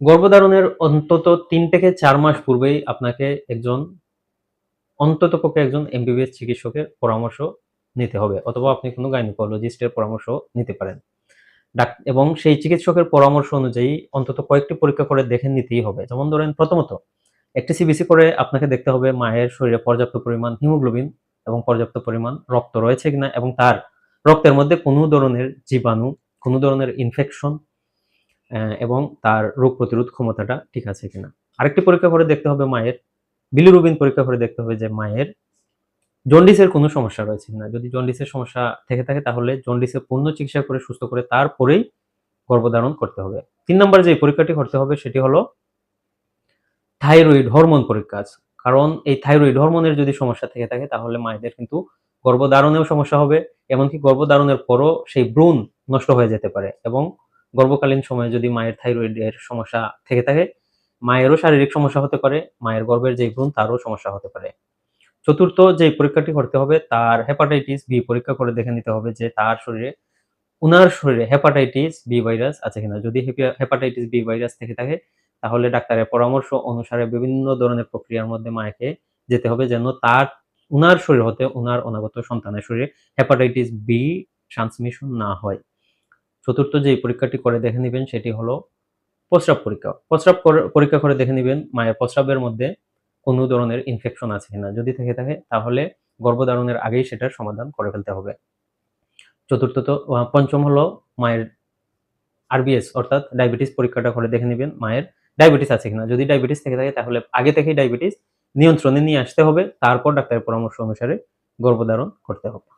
গর্ভধারণের অন্তত তিন থেকে চার মাস পূর্বেই আপনাকে একজন, অন্তত পক্ষে একজন এমবিবিএস চিকিৎসকের পরামর্শ নিতে হবে অথবা আপনি কোনো গাইনোকোলজিস্টের পরামর্শ নিতে পারেন। এবং সেই চিকিৎসকের পরামর্শ অনুযায়ী অন্তত কয়েকটি পরীক্ষা করে দেখে নিতেই হবে। যেমন ধরেন প্রথমত, একটি সিবিসি করে আপনাকে দেখতে হবে মায়ের শরীরে পর্যাপ্ত পরিমাণ হিমোগ্লোবিন এবং পর্যাপ্ত পরিমাণ রক্ত রয়েছে কিনা এবং তার রক্তের মধ্যে কোনো ধরনের জীবাণু, কোনো ধরনের ইনফেকশন এবং তার রোগ প্রতিরোধ ক্ষমতাটা ঠিক আছে কিনা। আরেকটি পরীক্ষা করে দেখতে হবে মায়ের বিলিরুবিন পরীক্ষা করে দেখতে হবে যে মায়ের জন্ডিসের কোনো সমস্যা রয়েছে কিনা। যদি জন্ডিসের সমস্যা থেকে থাকে তাহলে জন্ডিসের পূর্ণ চিকিৎসা করে, সুস্থ করে তারপরেই গর্ভধারণ করতে হবে। তিন নম্বর যে পরীক্ষাটি করতে হবে সেটি হলো থাইরয়েড হরমোন পরীক্ষা কারণ এই থাইরয়েড হরমোনের যদি সমস্যা থেকে থাকে তাহলে মায়েদের কিন্তু গর্ভধারণেও সমস্যা হবে, এমনকি গর্ভধারণের পরও সেই ভ্রূণ নষ্ট হয়ে যেতে পারে এবং গর্ভকালীন সময়ে যদি মায়ের থাইরয়েডের সমস্যা থেকে থাকে, মায়েরও শারীরিক সমস্যা হতে পারে, মায়ের গর্ভের যে ভ্রূণ তারও সমস্যা হতে পারে। চতুর্থ যে পরীক্ষাটি করতে হবে, তার হেপাটাইটিস বি পরীক্ষা করে দেখে নিতে হবে যে তার শরীরে, উনার শরীরে হেপাটাইটিস বি ভাইরাস আছে কিনা। যদি হেপাটাইটিস বি ভাইরাস থেকে থাকে, তাহলে ডাক্তারের পরামর্শ অনুসারে বিভিন্ন ধরনের প্রক্রিয়ার মধ্যে মায়েকে যেতে হবে যেন তার, উনার শরীর হতে উনার অনাগত সন্তানের শরীরে হেপাটাইটিস বি ট্রান্সমিশন না হয়। চতুর্থ যে পরীক্ষাটি করে দেখে নেবেন সেটি হলো প্রস্রাব পরীক্ষা। প্রস্রাব পরীক্ষা করে দেখে নেবেন মায়ের প্রস্রাবের মধ্যে কোনো ধরনের ইনফেকশন আছে কিনা। যদি থেকে থাকে, তাহলে গর্ভধারণের আগেই সেটার সমাধান করে ফেলতে হবে। চতুর্থ তো পঞ্চম হলো মায়ের আরবিএস অর্থাৎ ডায়াবেটিস পরীক্ষাটা করে দেখে নেবেন মায়ের ডায়াবেটিস আছে কিনা। যদি ডায়াবেটিস থেকে থাকে, তাহলে আগে থেকেই ডায়াবেটিস নিয়ন্ত্রণে নিয়ে আসতে হবে। তারপর ডাক্তারের পরামর্শ অনুসারে গর্ভধারণ করতে হবে।